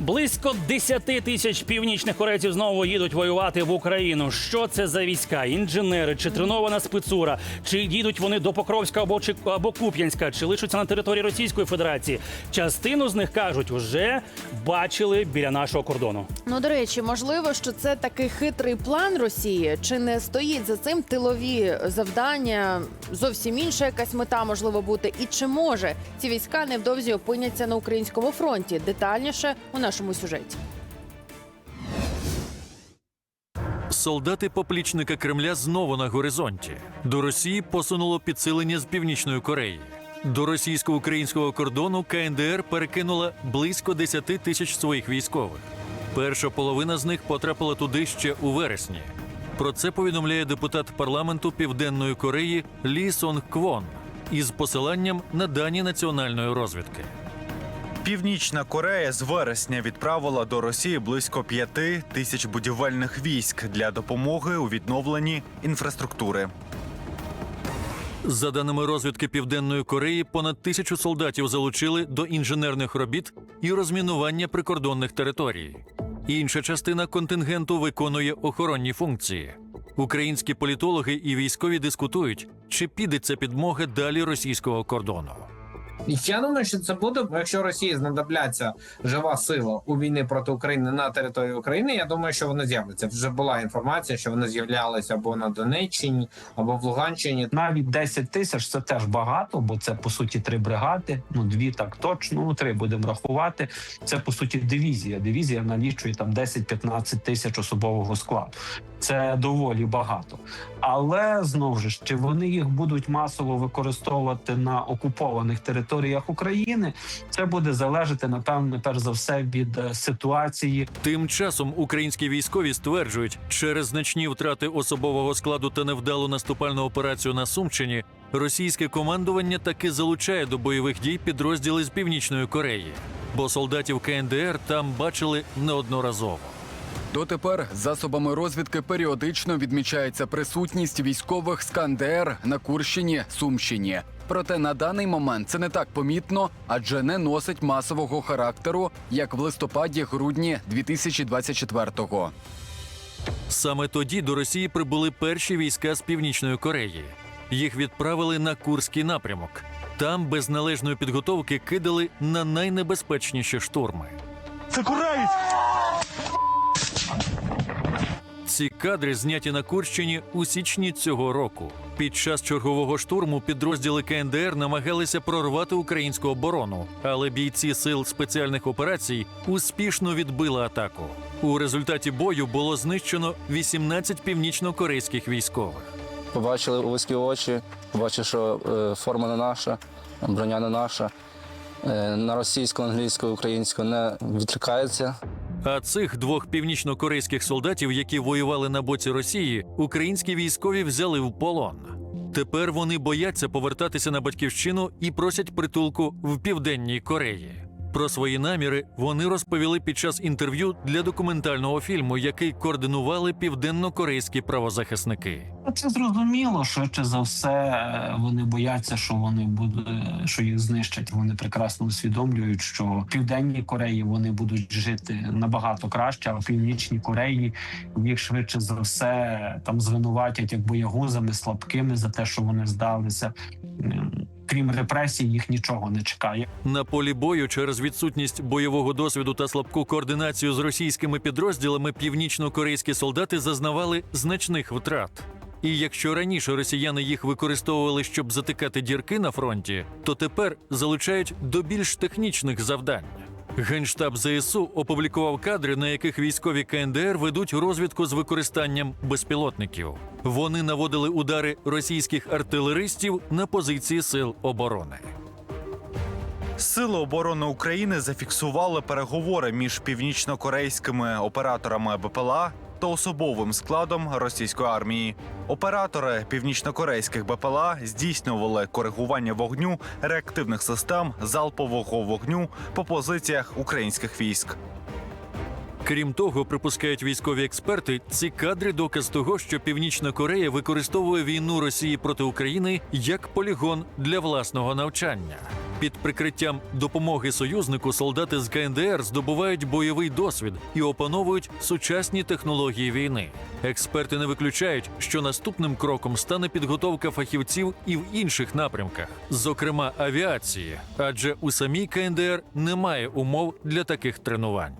Близько 10 тисяч північних корейців знову їдуть воювати в Україну. Що це за війська? Інженери чи тренована спецура? Чи їдуть вони до Покровська або чи або Куп'янська, чи лишаться на території Російської Федерації? Частину з них кажуть, вже бачили біля нашого кордону. Ну, до речі, можливо, що це такий хитрий план Росії, чи не стоїть за цим тилові завдання, зовсім інша якась мета можливо бути, і чи може ці війська невдовзі опиняться на українському фронті? Детальніше у нашому сюжеті. Солдати поплічника Кремля знову на горизонті. До Росії посунуло підсилення з Північної Кореї. До російсько-українського кордону КНДР перекинула близько 10 тисяч своїх військових. Перша половина з них потрапила туди ще у вересні. Про це повідомляє депутат парламенту Південної Кореї Лі Сонг Квон із посиланням на дані національної розвідки. Північна Корея з вересня відправила до Росії близько п'яти тисяч будівельних військ для допомоги у відновленні інфраструктури. За даними розвідки Південної Кореї, понад тисячу солдатів залучили до інженерних робіт і розмінування прикордонних територій. Інша частина контингенту виконує охоронні функції. Українські політологи і військові дискутують, чи піде ця підмога далі російського кордону. Я думаю, що це буде, якщо Росії знадобляться жива сила у війни проти України на території України. Я думаю, що вони з'являться. Вже була інформація, що вони з'являлися або на Донеччині, або в Луганщині. Навіть 10 тисяч це теж багато, бо це по суті три бригади. Ну дві так точно, ну три будемо рахувати. Це по суті дивізія. Дивізія налічує там 10-15 тисяч особового складу. Це доволі багато. Але знову ж чи вони їх будуть масово використовувати на окупованих територіях України? Це буде залежати напевне, перш за все від е, ситуації Тим часом українські військові стверджують, через значні втрати особового складу та невдалу наступальну операцію на Сумщині, російське командування таки залучає до бойових дій підрозділи з Північної Кореї, бо солдатів КНДР там бачили неодноразово. Дотепер засобами розвідки періодично відмічається присутність військових з КНДР на Курщині, Сумщині. Проте на даний момент це не так помітно, адже не носить масового характеру, як в листопаді-грудні 2024-го. Саме тоді до Росії прибули перші війська з Північної Кореї. Їх відправили на Курський напрямок. Там без належної підготовки кидали на найнебезпечніші штурми. Це кореєць! Ці кадри зняті на Курщині у січні цього року. Під час чергового штурму підрозділи КНДР намагалися прорвати українську оборону, але бійці сил спеціальних операцій успішно відбили атаку. У результаті бою було знищено 18 північно-корейських військових. Побачили вузькі очі, побачив, що е, форма не наша, броня не наша. Е, на російську, англійську, українську не відкликається. А цих двох північно-корейських солдатів, які воювали на боці Росії, українські військові взяли в полон. Тепер вони бояться повертатися на батьківщину і просять притулку в південній Кореї. Про свої наміри вони розповіли під час інтерв'ю для документального фільму, який координували південно-корейські правозахисники. Це зрозуміло, швидше за все е, вони бояться, що вони будуть, що їх знищать. Вони прекрасно усвідомлюють, що в південній Кореї вони будуть жити набагато краще, а в північній Кореї їх швидше за все там звинуватять як боягузами, слабкими за те, що вони здалися. Крім репресій, їх нічого не чекає. На полі бою через відсутність бойового досвіду та слабку координацію з російськими підрозділами північно-корейські солдати зазнавали значних втрат. І якщо раніше росіяни їх використовували, щоб затикати дірки на фронті, то тепер залучають до більш технічних завдань. Генштаб ЗСУ опублікував кадри, на яких військові КНДР ведуть розвідку з використанням безпілотників. Вони наводили удари російських артилеристів на позиції сил оборони. Сили оборони України зафіксували переговори між північно-корейськими операторами БПЛА та особовим складом російської армії. Оператори північно-корейських БПЛА здійснювали коригування вогню реактивних систем залпового вогню по позиціях українських військ. Крім того, припускають військові експерти, ці кадри доказ того, що Північна Корея використовує війну Росії проти України як полігон для власного навчання. Під прикриттям допомоги союзнику солдати з КНДР здобувають бойовий досвід і опановують сучасні технології війни. Експерти не виключають, що наступним кроком стане підготовка фахівців і в інших напрямках, зокрема авіації, адже у самій КНДР немає умов для таких тренувань.